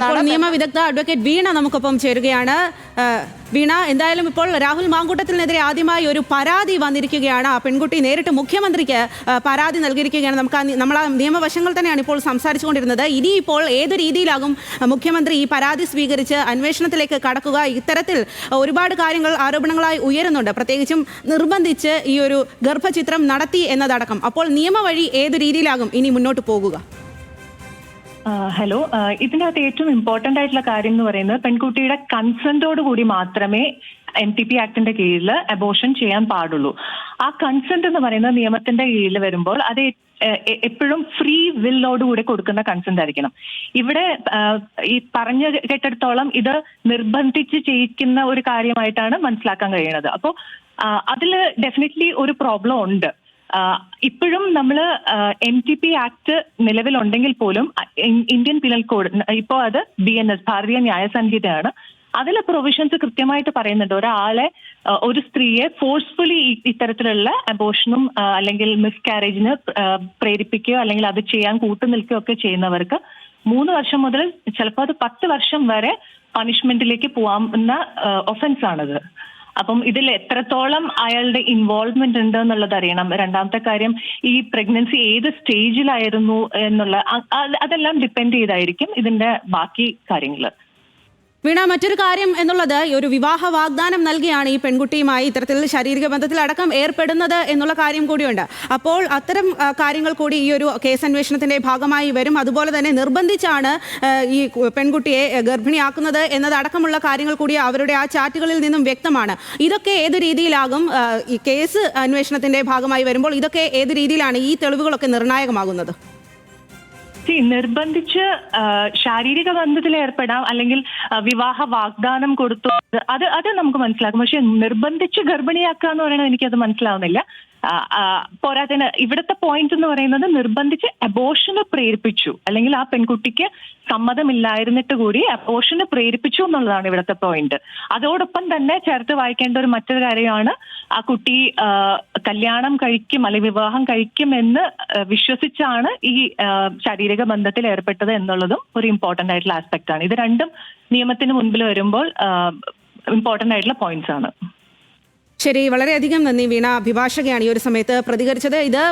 ഇപ്പോൾ നിയമവിദഗ്ധ അഡ്വക്കേറ്റ് വീണ നമുക്കൊപ്പം ചേരുകയാണ്. വീണ എന്തായാലും ഇപ്പോൾ രാഹുൽ മാങ്കൂട്ടത്തിനെതിരെ ആദ്യമായി ഒരു പരാതി വന്നിരിക്കുകയാണ്. ആ പെൺകുട്ടി നേരിട്ട് മുഖ്യമന്ത്രിക്ക് പരാതി നൽകിയിരിക്കുകയാണ്. നമുക്ക് നമ്മൾ ആ നിയമവശങ്ങൾ തന്നെയാണ് ഇപ്പോൾ സംസാരിച്ചുകൊണ്ടിരുന്നത്. ഇനിയിപ്പോൾ ഏത് രീതിയിലാകും മുഖ്യമന്ത്രി ഈ പരാതി സ്വീകരിച്ച് അന്വേഷണത്തിലേക്ക് കടക്കുക? ഇത്തരത്തിൽ ഒരുപാട് കാര്യങ്ങൾ ആരോപണങ്ങളായി ഉയരുന്നുണ്ട്. പ്രത്യേകിച്ചും നിർബന്ധിച്ച് ഈ ഒരു ഗർഭചിത്രം നടത്തി എന്നതടക്കം. അപ്പോൾ നിയമവഴി ഏത് രീതിയിലാകും? ഇനി മുന്നോട്ട് പോകുക. ഹലോ ഇതിനകത്ത് ഏറ്റവും ഇമ്പോർട്ടന്റ് ആയിട്ടുള്ള കാര്യം എന്ന് പറയുന്നത് പെൺകുട്ടിയുടെ കൺസെന്റോട് കൂടി മാത്രമേ എൻ ടി പി ആക്ടിന്റെ കീഴിൽ അബോഷൻ ചെയ്യാൻ പാടുള്ളൂ. ആ കൺസെന്റ് എന്ന് പറയുന്ന നിയമത്തിന്റെ കീഴിൽ വരുമ്പോൾ അത് എപ്പോഴും ഫ്രീ വില്ലോട് കൂടി കൊടുക്കുന്ന കൺസെന്റ് ആയിരിക്കണം. ഇവിടെ ഈ പറഞ്ഞു കേട്ടിടത്തോളം ഇത് നിർബന്ധിച്ച് ചെയ്യിക്കുന്ന ഒരു കാര്യമായിട്ടാണ് മനസ്സിലാക്കാൻ കഴിയുന്നത്. അപ്പോൾ അതിൽ ഡെഫിനറ്റ്ലി ഒരു പ്രോബ്ലം ഉണ്ട്. ഇപ്പോഴും നമ്മൾ എം ടി പി ആക്ട് നിലവിലുണ്ടെങ്കിൽ പോലും ഇന്ത്യൻ പിനൽ കോഡ് ഇപ്പോൾ അത് ബി എൻ എസ് ഭാരതീയ ന്യായ സംഹിതയാണ് അതിലെ പ്രൊവിഷൻസ് കൃത്യമായിട്ട് പറയുന്നുണ്ട്. ഒരാളെ ഒരു സ്ത്രീയെ ഫോഴ്സ്ഫുള്ളി ഇത്തരത്തിലുള്ള അബോഷനും അല്ലെങ്കിൽ മിസ്കാരേജിന് പ്രേരിപ്പിക്കുകയോ അല്ലെങ്കിൽ അത് ചെയ്യാൻ കൂട്ടു നിൽക്കുകയോ ഒക്കെ ചെയ്യുന്നവർക്ക് മൂന്ന് വർഷം മുതൽ ചിലപ്പോൾ അത് പത്ത് വർഷം വരെ പണിഷ്മെന്റിലേക്ക് പോകാവുന്ന ഒഫൻസ് ആണത്. അപ്പം ഇതിൽ എത്രത്തോളം അയാളുടെ ഇൻവോൾവ്മെന്റ് ഉണ്ട് എന്നുള്ളത് അറിയണം. രണ്ടാമത്തെ കാര്യം ഈ പ്രഗ്നൻസി ഏത് സ്റ്റേജിലായിരുന്നു എന്നുള്ള അതെല്ലാം ഡിപ്പെൻഡ് ചെയ്തായിരിക്കും ഇതിന്റെ ബാക്കി കാര്യങ്ങൾ. വീണ മറ്റൊരു കാര്യം എന്നുള്ളത് ഒരു വിവാഹ വാഗ്ദാനം നൽകിയാണ് ഈ പെൺകുട്ടിയുമായി ഇത്തരത്തിൽ ശാരീരിക ബന്ധത്തിലടക്കം ഏർപ്പെടുന്നത് എന്നുള്ള കാര്യം കൂടിയുണ്ട്. അപ്പോൾ അത്തരം കാര്യങ്ങൾ കൂടി ഈ ഒരു കേസ് അന്വേഷണത്തിന്റെ ഭാഗമായി വരും. അതുപോലെ തന്നെ നിർബന്ധിച്ചാണ് ഈ പെൺകുട്ടിയെ ഗർഭിണിയാക്കുന്നത് എന്നതടക്കമുള്ള കാര്യങ്ങൾ കൂടി അവരുടെ ആ ചാറ്റുകളിൽ നിന്നും വ്യക്തമാണ്. ഇതൊക്കെ ഏത് രീതിയിലാകും ഈ കേസ് അന്വേഷണത്തിന്റെ ഭാഗമായി വരുമ്പോൾ ഇതൊക്കെ ഏത് രീതിയിലാണ് ഈ തെളിവുകളൊക്കെ നിർണായകമാകുന്നത്? See, നിർബന്ധിച്ച് ശാരീരിക ബന്ധത്തിൽ ഏർപ്പെടാം അല്ലെങ്കിൽ വിവാഹ വാഗ്ദാനം കൊടുത്തു. അത് അത് നമുക്ക് മനസ്സിലാക്കും. പക്ഷെ നിർബന്ധിച്ച് ഗർഭിണിയാക്കുക എന്ന് പറയുന്നത് എനിക്കത് മനസ്സിലാവുന്നില്ല. പോരാത്തതിന് ഇവിടുത്തെ പോയിന്റ് എന്ന് പറയുന്നത് നിർബന്ധിച്ച് അബോഷന് പ്രേരിപ്പിച്ചു. അല്ലെങ്കിൽ ആ പെൺകുട്ടിക്ക് സമ്മതമില്ലായിരുന്നിട്ട് കൂടി അബോഷന് പ്രേരിപ്പിച്ചു എന്നുള്ളതാണ് ഇവിടുത്തെ പോയിന്റ് അതോടൊപ്പം തന്നെ ചേർത്ത് വായിക്കേണ്ട ഒരു മറ്റൊരു കാര്യമാണ് ആ കുട്ടി കല്യാണം കഴിക്കും അല്ലെങ്കിൽ വിവാഹം കഴിക്കും എന്ന് വിശ്വസിച്ചാണ് ഈ ശാരീരിക ബന്ധത്തിൽ ഏർപ്പെട്ടത് എന്നുള്ളതും ഒരു ഇമ്പോർട്ടന്റ് ആയിട്ടുള്ള ആസ്പെക്ട് ആണ്. ഇത് രണ്ടും നിയമത്തിന് മുൻപിൽ വരുമ്പോൾ ഇമ്പോർട്ടന്റ് ആയിട്ടുള്ള പോയിന്റ്സ് ആണ്. ശരി വളരെയധികം നന്ദി വീണ അഭിഭാഷകയാണ് ഈ ഒരു സമയത്ത് പ്രതികരിച്ചത്. ഇത്